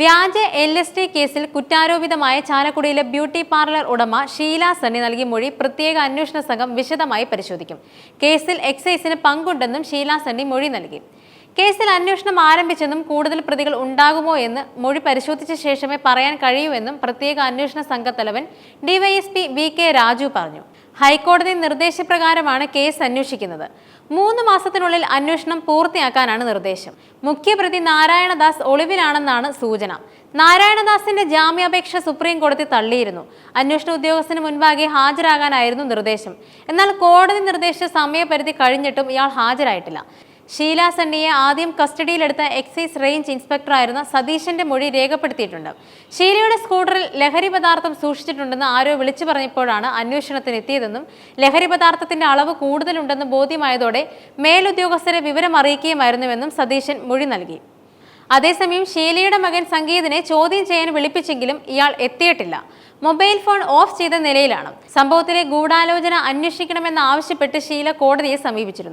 വ്യാജ L S T കേസിൽ കുറ്റാരോപിതമായ ചാലക്കുടിയിലെ ബ്യൂട്ടി പാർലർ ഉടമ ഷീല സണ്ണി നൽകിയ മൊഴി പ്രത്യേക അന്വേഷണ സംഘം വിശദമായി പരിശോധിക്കും. കേസിൽ എക്സൈസിന് പങ്കുണ്ടെന്നും ഷീല സണ്ണി മൊഴി നൽകി. കേസിൽ അന്വേഷണം ആരംഭിച്ചെന്നും കൂടുതൽ പ്രതികൾ ഉണ്ടാകുമോ എന്ന് മൊഴി പരിശോധിച്ച ശേഷമേ പറയാൻ കഴിയൂ എന്നും പ്രത്യേക അന്വേഷണ സംഘത്തലവൻ ഡിവൈഎസ്പി വി കെ രാജു പറഞ്ഞു. ഹൈക്കോടതി നിർദ്ദേശപ്രകാരമാണ് കേസ് അന്വേഷിക്കുന്നത്. മൂന്ന് മാസത്തിനുള്ളിൽ അന്വേഷണം പൂർത്തിയാക്കാനാണ് നിർദ്ദേശം. മുഖ്യപ്രതി നാരായണദാസ് ഒളിവിലാണെന്നാണ് സൂചന. നാരായണദാസിന്റെ ജാമ്യാപേക്ഷ സുപ്രീം കോടതി തള്ളിയിരുന്നു. അന്വേഷണ ഉദ്യോഗസ്ഥന് മുൻപാകെ ഹാജരാകാനായിരുന്നു നിർദ്ദേശം. എന്നാൽ കോടതി നിർദ്ദേശിച്ച സമയപരിധി കഴിഞ്ഞിട്ടും ഇയാൾ ഹാജരായിട്ടില്ല. ഷീല സണ്ണിയെ ആദ്യം കസ്റ്റഡിയിലെടുത്ത എക്സൈസ് റേഞ്ച് ഇൻസ്പെക്ടറായിരുന്ന സതീശന്റെ മൊഴി രേഖപ്പെടുത്തിയിട്ടുണ്ട്. ഷീലയുടെ സ്കൂട്ടറിൽ ലഹരി പദാർത്ഥം സൂക്ഷിച്ചിട്ടുണ്ടെന്ന് ആരോ വിളിച്ചു പറഞ്ഞപ്പോഴാണ് അന്വേഷണത്തിന് എത്തിയതെന്നും ലഹരി പദാർത്ഥത്തിന്റെ അളവ് കൂടുതലുണ്ടെന്ന് ബോധ്യമായതോടെ മേലുദ്യോഗസ്ഥരെ വിവരം അറിയിക്കുകയുമായിരുന്നുവെന്നും സതീശൻ മൊഴി നൽകി. അതേസമയം ഷീലയുടെ മകൻ സംഗീതിനെ ചോദ്യം ചെയ്യാൻ വിളിപ്പിച്ചെങ്കിലും ഇയാൾ എത്തിയിട്ടില്ല. മൊബൈൽ ഫോൺ ഓഫ് ചെയ്ത നിലയിലാണ്. സംഭവത്തിലെ ഗൂഢാലോചന അന്വേഷിക്കണമെന്ന് ആവശ്യപ്പെട്ട് ഷീല കോടതിയെ സമീപിച്ചിരുന്നു.